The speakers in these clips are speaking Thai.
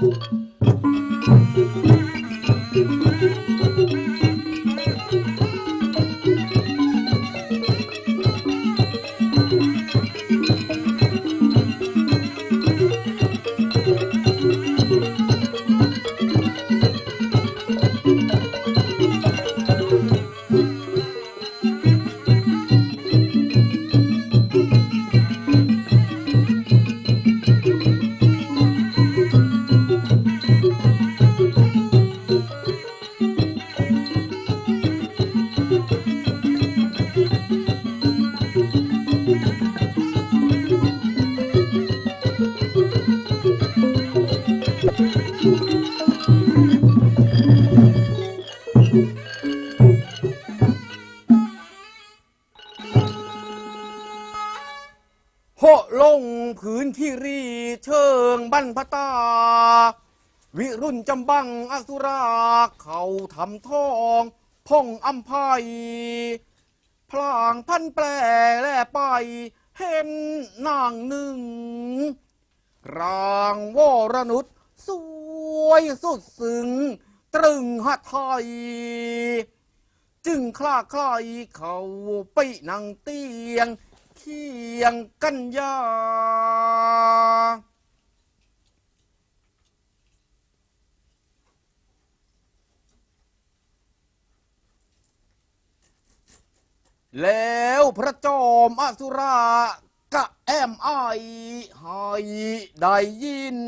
Thank you. โหลงผืนที่รีเชิงบรรพตา วิรุณจำบังอสุรา เขาทำทองพ่องอัมภัยพลางพันแปรแล่ไป เห็นนางหนึ่ง รางวรนุษสวยสุดซึ้งตรึงหัไทย จึงคลาคลายเขาไปนั่งเตียง เคียงกันยาแล้วพระจอมอสุรากะแอมไอให้ได้ยิน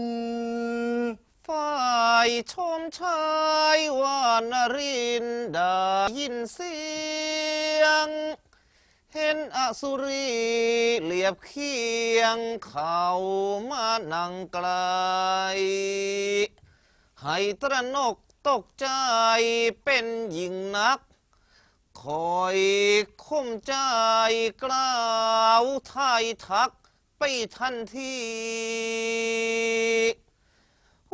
ฝ่ายชมชายวานรินได้ยินเสียง นอสุรีเหลียบเคียงเขามานังไกล ให้ตระนกตกใจเป็นหญิงนัก คอยคุมใจกล่าวทายทักไปทันที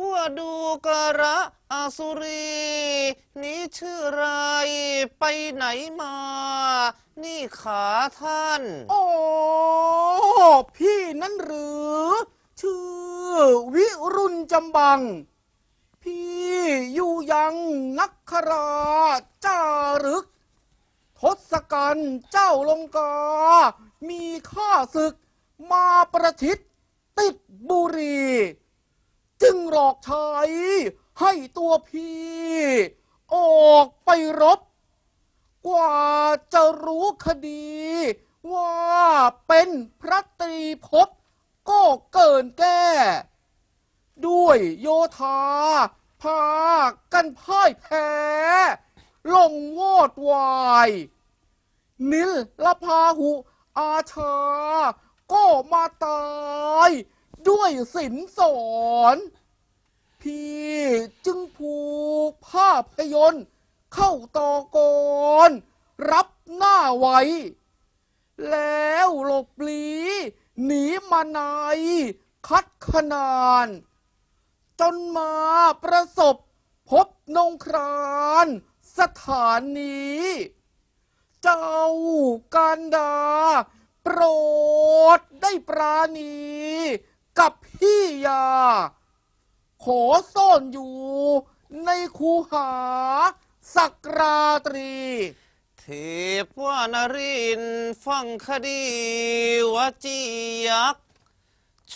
ว่าดูกระอาสุรีนี่ชื่ออะไร ไปไหนมา นี่ขาท่าน โอ้พี่นั้นหรือ ชื่อวิรุณจำบัง พี่อยู่ยังนักคราจารึก ทศกัณฐ์เจ้าลงกา มีข้าศึกมาประชิดติดบุรี จึงหลอกใช้ให้ตัวพี่ ออกไปรบ กว่าจะรู้คดี ว่าเป็นพระตรีภพก็เกินแก้ ด้วยโยธา พากันพ่ายแพ้ ลงวอดวาย นิลละพาหุอาชา ก็มาตาย ด้วยสินสอน พี่จึงผูกภาพยนตร์เข้าตอกรรับหน้าไว้ แล้วหลบหลี หนีมาในคัดขนาน จนมาประสบพบนงครานสถานนี้เจ้าการดา โปรดได้ปราณี กับพี่ยา ขอซ่อนอยู่ในคูหา สักราตรี เทพวานรินฟังคดีวจียักษ์ช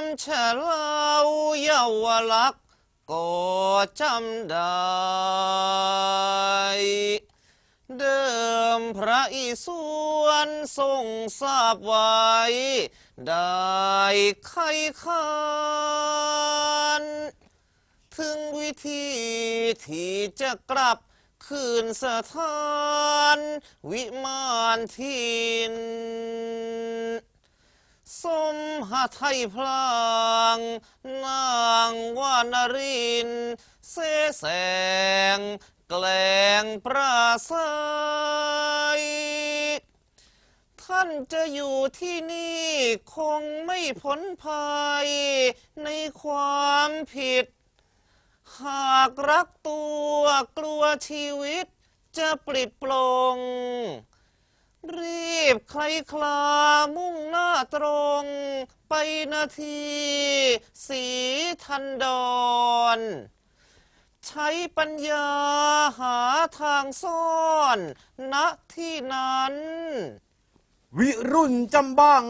มเฉลาวเยาวลักษณ์ก็จำได้ เดิมพระอิศวรทรงทราบไว้ ได้ไขขานถึงวิธีที่จะกลับคืนสถานวิมานทิน สมหาไทยพลางนางวานริน เสแสง แกลงปราศัยานจะอยู่ที่นี่ คงไม่พ้นภัยในความผิด หากรักตัวกลัวชีวิตจะปลิดปลง รีบใครคลามุ่งหน้าตรง ไปนาที สีทันดอนใช้ปัญญาหาทางซ่อนณที่นั้น วิรุณจำบัง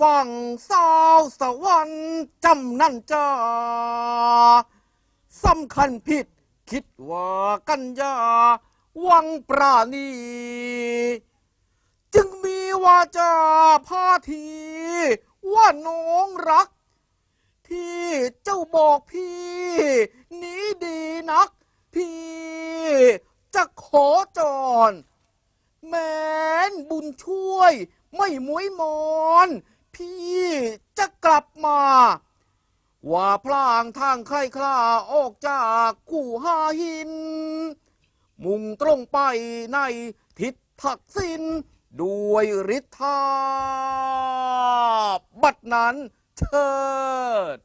ฟังสาวสวรรค์จำนั่นจ้าสำคัญผิดคิดว่ากัญญาวังปราณี จึงมีวาจาพาที ว่าน้องรัก ที่เจ้าบอกพี่ นี้ดีนัก พี่จะขอจรแม้นบุญช่วย ไม่มวยมอน พี่จะกลับมา ว่าพลางทางใครคลาออกจากกูหาหิน มุ่งตรงไปในทิศทักษิณด้วยฤทธาบัดนั้นเชิด